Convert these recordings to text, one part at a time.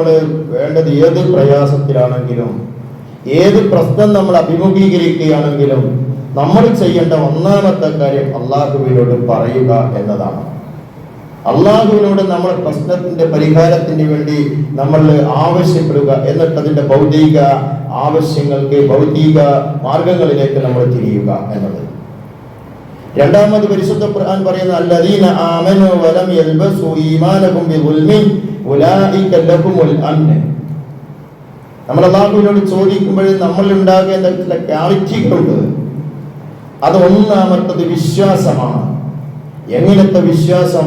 നമ്മൾ വേണ്ടത് ഏത് പ്രയാസത്തിലാണെങ്കിലും ഏത് പ്രശ്നം നമ്മൾ അഭിമുഖീകരിക്കുകയാണെങ്കിലും നമ്മൾ ചെയ്യേണ്ട ഒന്നാമത്തെ കാര്യം അള്ളാഹുവിനോട് പറയുക എന്നതാണ്. അള്ളാഹുവിനോട് നമ്മൾ പ്രശ്നത്തിന്റെ പരിഹാരത്തിന് വേണ്ടി നമ്മൾ ആവശ്യപ്പെടുക എന്നിട്ട് അതിന്റെ ഭൗതിക ആവശ്യങ്ങൾക്ക് ഭൗതിക മാർഗങ്ങളിലേക്ക് നമ്മൾ തിരിയുക എന്നത് രണ്ടാമത് പരിശുദ്ധ ഖുർആൻ പറയുന്ന അല്ലദീന ആമനു വലം യൽബസു അംൻ നമ്മൾ അള്ളാഹുവിനോട് ചോദിക്കുമ്പോൾ നമ്മൾ ഉണ്ടാകേണ്ട ചില ക്വാളിറ്റികളുണ്ട് അത് ഒന്നാമത്തത് വിശ്വാസമാണ്. എങ്ങനത്തെ വിശ്വാസം?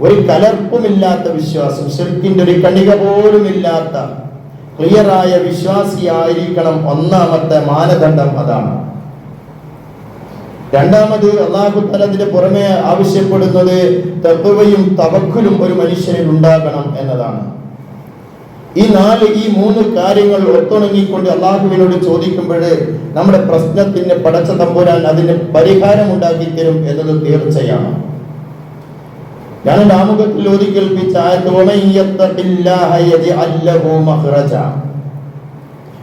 ഒരു കലർപ്പുമില്ലാത്ത വിശ്വാസം ശിർക്കിന്റെ ഒരു കണിക പോലും ഇല്ലാത്ത ക്ലിയറായ വിശ്വാസിയായിരിക്കണം ഒന്നാമത്തെ മാനദണ്ഡം അതാണ്. രണ്ടാമത് അള്ളാഹു തലത്തിന് പുറമെ ആവശ്യപ്പെടുന്നത് തത്വയും തവക്കുലും ഒരു മനുഷ്യനിൽ ഉണ്ടാകണം എന്നതാണ് ഈ നാല് ഈ മൂന്ന് കാര്യങ്ങൾ ഒത്തുണങ്ങിക്കൊണ്ട് അള്ളാഹുവിനോട് ചോദിക്കുമ്പോൾ നമ്മുടെ പ്രശ്നത്തിന് പടച്ച തമ്പുരാൻ അതിന് പരിഹാരം ഉണ്ടാക്കി തരും എന്നത് തീർച്ചയാണ് ഞാൻ ആമുഖത്തിൽ ഓതി കേൾപ്പിച്ച.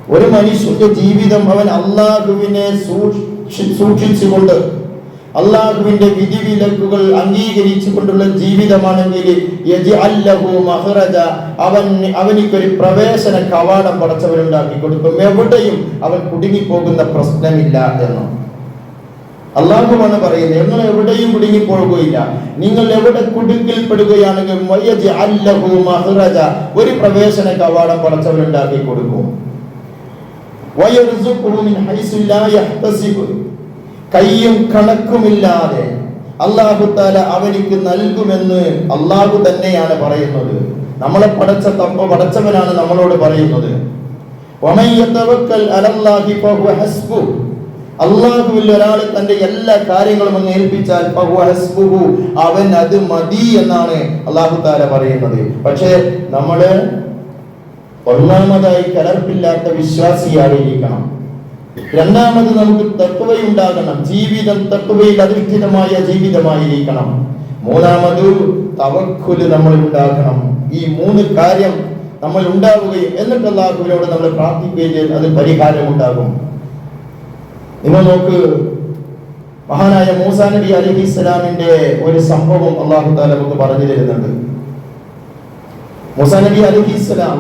ഒരു മനുഷ്യന്റെ ജീവിതം അവൻ അള്ളാഹുവിനെ സൂക്ഷി- സൂക്ഷിച്ചുകൊണ്ട് അള്ളാഹുവിന്റെ വിധിവിലക്കുകൾ അംഗീകരിച്ചുകൊണ്ടുള്ള ജീവിതമാണെങ്കിൽ. അവൻ അവനിക്കൊരു പ്രവേശന കവാടം പടച്ചവരുണ്ടാക്കി കൊടുക്കും എവിടെയും അവൻ കുടുങ്ങിപ്പോകുന്ന പ്രശ്നമില്ല എന്ന് അള്ളാഹുവാണ് പറയുന്നത് നിങ്ങൾ എവിടെയും കുടുങ്ങിപ്പോകുകയില്ല നിങ്ങൾ എവിടെ മഖ്റജ. ഒരു പ്രവേശന കവാടം പടച്ചവരുണ്ടാക്കി കൊടുക്കും കയ്യും കണക്കുമില്ലാതെ അള്ളാഹു താല അവനിക്ക് നൽകുമെന്ന് അള്ളാഹു തന്നെയാണ് പറയുന്നത് നമ്മളെ പടച്ച തപ്പ പടച്ചവനാണ് നമ്മളോട് പറയുന്നത്. അള്ളാഹുവിൽ ഒരാൾ തന്റെ എല്ലാ കാര്യങ്ങളും അങ്ങ് ഏൽപ്പിച്ചാൽ. അവൻ അത് മതി എന്നാണ് അള്ളാഹു താല പറയുന്നത് പക്ഷേ നമ്മൾ ഒന്നാമതായി കലർപ്പില്ലാത്ത വിശ്വാസിയായിരിക്കണം രണ്ടാമത് നമുക്ക് തത്വയുണ്ടാകണം ജീവിതം തത്വയിൽ അധിഷ്ഠിതമായ ജീവിതമായിരിക്കണം മൂന്നാമത് തവക്കുൽ നമ്മൾ ഉണ്ടാകണം. ഈ മൂന്ന് കാര്യം നമ്മൾ ഉണ്ടാവുകയും എന്നിട്ട് അള്ളാഹുവിനോട് നമ്മൾ പ്രാർത്ഥിക്കുകയും ചെയ്ത് അത് പരിഹാരം ഉണ്ടാകും. നിങ്ങൾ നോക്ക് മഹാനായ മൂസാ നബി അലഹി ഇസ്ലാമിന്റെ ഒരു സംഭവം അള്ളാഹു താല നമുക്ക് പറഞ്ഞു തരുന്നുണ്ട്. മൂസാ നബി അലഹി ഇസ്ലാം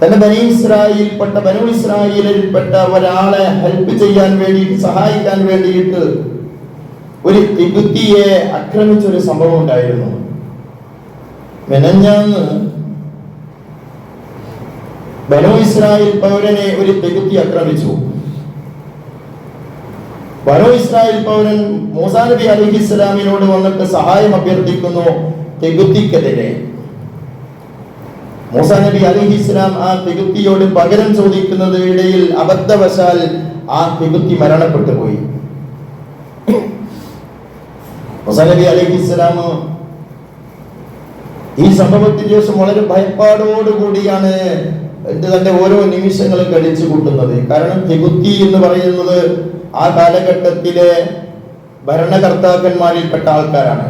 തന്റെ ബനു ഇസ്രായേൽപ്പെട്ട ബനു ഇസ്രായേലിൽപ്പെട്ട ഒരാളെ ഹെൽപ്പ് ചെയ്യാൻ വേണ്ടിയിട്ട് സഹായിക്കാൻ വേണ്ടിയിട്ട് ഒരു തിബുത്തിയെ ആക്രമിച്ച ഒരു സംഭവം ഉണ്ടായിരുന്നു. മെനഞ്ഞാന്ന് ബനു ഇസ്രായേൽ പൗരനെ ഒരു തിബുത്തി ആക്രമിച്ചു. ബനു ഇസ്രായേൽ പൗരൻ മൂസാ നബി അലഹി ഇസ്ലാമിനോട് വന്നിട്ട് സഹായം അഭ്യർത്ഥിക്കുന്നു തിബുത്തിക്കെതിരെ. മൂസാ നബി ഇസ്ലാം ആ തികുത്തിയോട് പകരം ചോദിക്കുന്നത് ഇടയിൽ അബദ്ധവശാൽ ആ തികുത്തി മരണപ്പെട്ടു പോയി. മൂസാ നബി ഇസ്ലാം ഈ സംഭവത്തിന് ശേഷം വളരെ ഭയപ്പാടോടുകൂടിയാണ് എന്ത് തന്റെ ഓരോ നിമിഷങ്ങളും കഴിച്ചു കൂട്ടുന്നത്. കാരണം തികുത്തി എന്ന് പറയുന്നത് ആ കാലഘട്ടത്തിലെ ഭരണകർത്താക്കന്മാരിൽപ്പെട്ട ആൾക്കാരാണ്.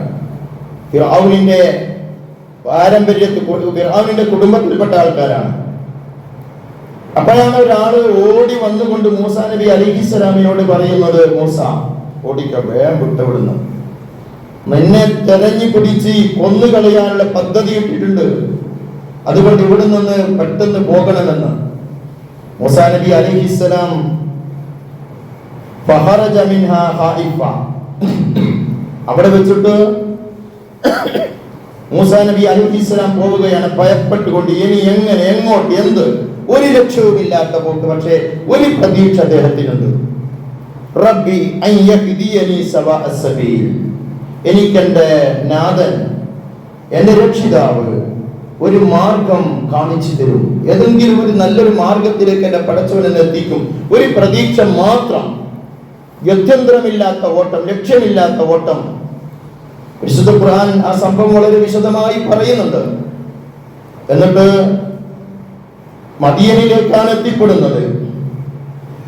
ഫിറഔനിന്റെ പാരമ്പര്യത്തിൽ ഫിറഔനിന്റെ കുടുംബത്തിൽപ്പെട്ട ആൾക്കാരാണ്. അപ്പോഴാണ് ഒരാൾ ഓടി വന്നുകൊണ്ട് മൂസ നബി അലിഹിസ്സലാമിനോട് പറയുന്നത് മൂസ ഓടിക്ക വേം വിട്ടവിടുന്നു. നിന്നെ തെരഞ്ഞു പിടിച്ച് കൊന്നു കളയാനുള്ള പദ്ധതി ഇട്ടിട്ടുണ്ട്. അതുകൊണ്ട് ഇവിടെ നിന്ന് പെട്ടെന്ന് പോകണമെന്ന്. മൂസാ നബി അലിഹിസ്സലാം. അവിടെ വെച്ചിട്ട് മൂസാ നബി അലഹിസ്ലാം പോവുകയാണ്. ഭയപ്പെട്ടുകൊണ്ട് ഇനി എങ്ങനെ എങ്ങോട്ട് എന്ത്? ഒരു ലക്ഷ്യവുമില്ലാത്ത പോക്ക്. പക്ഷേ ഒരു പ്രതീക്ഷ അദ്ദേഹത്തിനുണ്ട്. റബ്ബി എനിക്കെന്റെ നാഥൻ എന്റെ രക്ഷിതാവ് ഒരു മാർഗം കാണിച്ചു തരും. ഏതെങ്കിലും ഒരു നല്ലൊരു മാർഗത്തിലേക്ക് എന്റെ പടച്ചവൻ എന്നെ എത്തിക്കും ഒരു പ്രതീക്ഷ മാത്രം. ഗത്യന്തരമില്ലാത്ത ഓട്ടം ലക്ഷ്യമില്ലാത്ത ഓട്ടം. വിശുദ്ധ ഖുർആൻ ആ സംഭവം വളരെ വിശദമായി പറയുന്നുണ്ട്. എന്നിട്ട് മടിയനിലേക്കാണ് എത്തിപ്പെടുന്നത്.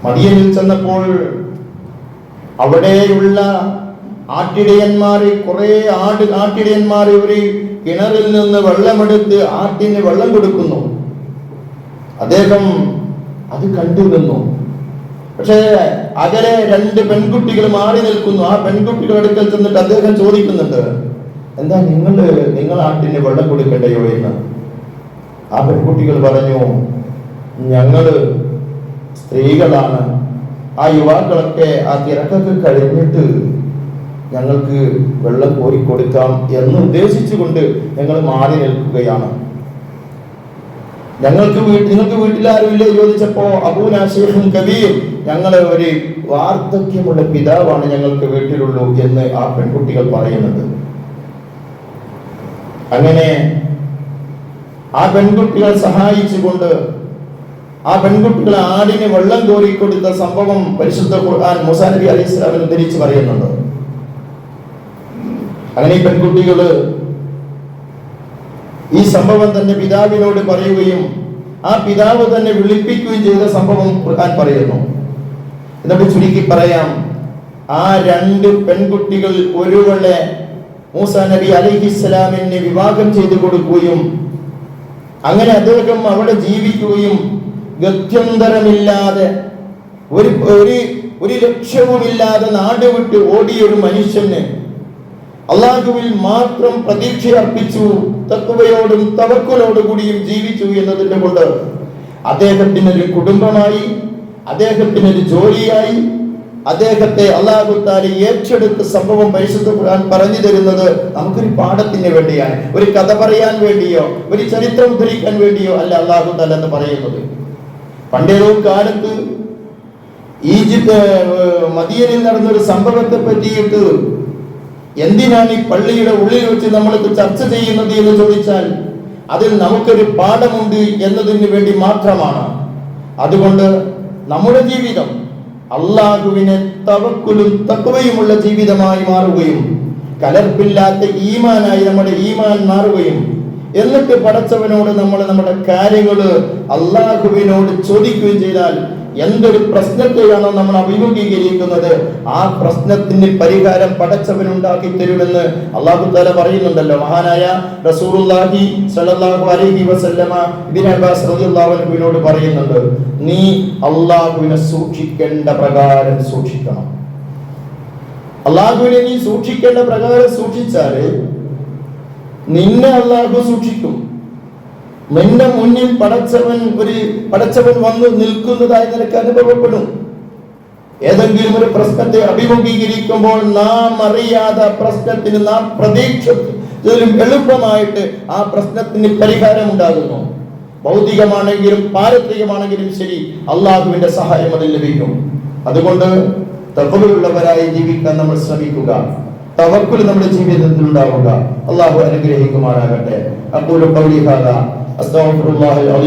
മടിയനിൽ ചെന്നപ്പോൾ അവിടെയുള്ള ആട്ടിടയന്മാരെ കുറെ ആട് ആട്ടിടയന്മാർ ഒരു കിണറിൽ നിന്ന് വെള്ളമെടുത്ത് ആട്ടിന് വെള്ളം കൊടുക്കുന്നു. അദ്ദേഹം അത് കണ്ടു നിന്നു പക്ഷേ അകലെ രണ്ട് പെൺകുട്ടികൾ മാറി നിൽക്കുന്നു. ആ പെൺകുട്ടികളുടെ അടുക്കൽ ചെന്നിട്ട് അദ്ദേഹം ചോദിക്കുന്നുണ്ട് എന്താ നിങ്ങൾ നിങ്ങൾ ആട്ടിന് വെള്ളം കൊടുക്കണ്ടയോ എന്ന്? ആ പെൺകുട്ടികൾ പറഞ്ഞു ഞങ്ങൾ സ്ത്രീകളാണ്. ആ യുവാക്കളൊക്കെ ആ തിരക്കൊക്കെ കഴിഞ്ഞിട്ട് ഞങ്ങൾക്ക് വെള്ളം കോരി കൊടുക്കാം എന്ന് ഉദ്ദേശിച്ചുകൊണ്ട് ഞങ്ങൾ മാറി നിൽക്കുകയാണ്. ഞങ്ങൾക്ക് വീട്ടിൽ നിങ്ങൾക്ക് വീട്ടിലാരുമില്ലേ ചോദിച്ചപ്പോ അബൂനാശേഷും കവിയും ഞങ്ങളെ ഒരു വാർദ്ധക്യമുള്ള പിതാവാണ് ഞങ്ങൾക്ക് വീട്ടിലുള്ളൂ എന്ന് ആ പെൺകുട്ടികൾ പറയുന്നത്. അങ്ങനെ ആ പെൺകുട്ടികൾ സഹായിച്ചുകൊണ്ട് ആ പെൺകുട്ടികൾ ആടിന് വെള്ളം കോരിക്കൊടുത്ത സംഭവം പരിശുദ്ധ ഖുർആൻ മുസാ നബി അലൈഹി സ്വലാമിന് തിരിച്ചു പറയുന്നുണ്ട്. അങ്ങനെ ഈ പെൺകുട്ടികൾ ഈ സംഭവം തന്നെ പിതാവിനോട് പറയുകയും ആ പിതാവ് തന്നെ വിളിപ്പിക്കുകയും ചെയ്ത സംഭവം ഖുർആൻ പറയുന്നു. എന്നിട്ട് ചുരുക്കി പറയാം. ആ രണ്ട് പെൺകുട്ടികൾ ഒരുവളെ മൂസ നബി അലൈഹിസ്സലാമിന് വിവാഹം ചെയ്തു കൊടുക്കുകയും അങ്ങനെ അദ്ദേഹം അവിടെ ജീവിക്കുകയും ഗത്യന്തരമില്ലാതെ ഒരു ഒരു ലക്ഷ്യവുമില്ലാതെ നാട് വിട്ട് ഓടിയ ഒരു മനുഷ്യന് അള്ളാഹുവിൽ മാത്രം പ്രതീക്ഷ അർപ്പിച്ചു തത്വയോടും തവക്കുലോടും കൂടിയും ജീവിച്ചു എന്നതിന്റെ കൊണ്ട് അദ്ദേഹത്തിനൊരു കുടുംബമായി അദ്ദേഹത്തിന് ഒരു ജോലിയായി അദ്ദേഹത്തെ അള്ളാഹു താലി ഏറ്റെടുത്ത സംഭവം പരിശുദ്ധ ഖുർആൻ പറഞ്ഞു തരുന്നത് നമുക്കൊരു പാഠത്തിന് വേണ്ടിയാണ്. ഒരു കഥ പറയാൻ വേണ്ടിയോ ഒരു ചരിത്രം ഉദ്ധരിക്കാൻ വേണ്ടിയോ അല്ല അള്ളാഹു താല എന്ന് പറയുന്നത്. പണ്ടേതോ കാലത്ത് ഈജിപ്ത് മദിയനിൽ നടന്ന നടന്നൊരു സംഭവത്തെ പറ്റിയിട്ട് എന്തിനാണ് ഈ പള്ളിയുടെ ഉള്ളിൽ വെച്ച് നമ്മൾക്ക് ചർച്ച ചെയ്യുന്നത് എന്ന് ചോദിച്ചാൽ അതിൽ നമുക്കൊരു പാഠമുണ്ട് എന്നതിന് വേണ്ടി മാത്രമാണ്. അതുകൊണ്ട് നമ്മുടെ ജീവിതം അള്ളാഹുവിനെ തവക്കുലും തക്കവയുമുള്ള ജീവിതമായി മാറുകയും കലർപ്പില്ലാത്ത ഈമാനായി നമ്മുടെ ഈമാൻ മാറുകയും എന്നിട്ട് പടച്ചവനോട് നമ്മൾ നമ്മുടെ കാര്യങ്ങൾ അള്ളാഹുവിനോട് ചോദിക്കുകയും ചെയ്താൽ എന്തൊരു പ്രശ്നത്തെയാണോ നമ്മൾ അഭിമുഖീകരിക്കുന്നത്? ആ പ്രശ്നത്തിന് പരിഹാരം പടച്ചവൻ ഉണ്ടാക്കി തരുമെന്ന് അള്ളാഹു താല പറയുന്നുണ്ടല്ലോ. മഹാനായ റസൂലുള്ളാഹി സ്വല്ലല്ലാഹു അലൈഹി വസല്ലമ ഇബ്നു അബ്ബാസ് റളിയല്ലാഹു അൻഹുവിനോട് പറയുന്നുണ്ട് നീ അള്ളാഹുവിനെ സൂക്ഷിക്കേണ്ട പ്രകാരം സൂക്ഷിക്കണം. അള്ളാഹുവിനെ നീ സൂക്ഷിക്കേണ്ട പ്രകാരം സൂക്ഷിച്ചാൽ നിന്നെ അള്ളാഹു സൂക്ഷിക്കും. നിന്റെ മുന്നിൽ പടച്ചവൻ ഒരു പടച്ചവൻ വന്ന് നിൽക്കുന്നതായി നിനക്ക് അനുഭവപ്പെടും. ഏതെങ്കിലും ഒരു പ്രശ്നത്തെ അഭിമുഖീകരിക്കുമ്പോൾ നാം അറിയാതെ പ്രശ്നത്തിന് നാം പ്രതീക്ഷിച്ചതിലും എളുപ്പമായിട്ട് ആ പ്രശ്നത്തിന് പരിഹാരം ഉണ്ടാകുന്നു ഭൗതികമാണെങ്കിലും പാരത്രികമാണെങ്കിലും ശരി അള്ളാഹുവിന്റെ സഹായം അതിൽ ലഭിക്കും. അതുകൊണ്ട് തക്കവയുള്ളവരായി ജീവിക്കാൻ നമ്മൾ ശ്രമിക്കുക. തവക്കുൽ നമ്മുടെ ജീവിതത്തിൽ ഉണ്ടാവുക. അള്ളാഹു അനുഗ്രഹിക്കുമാറാകട്ടെ. അപ്പോൾ أستغفر الله العظيم.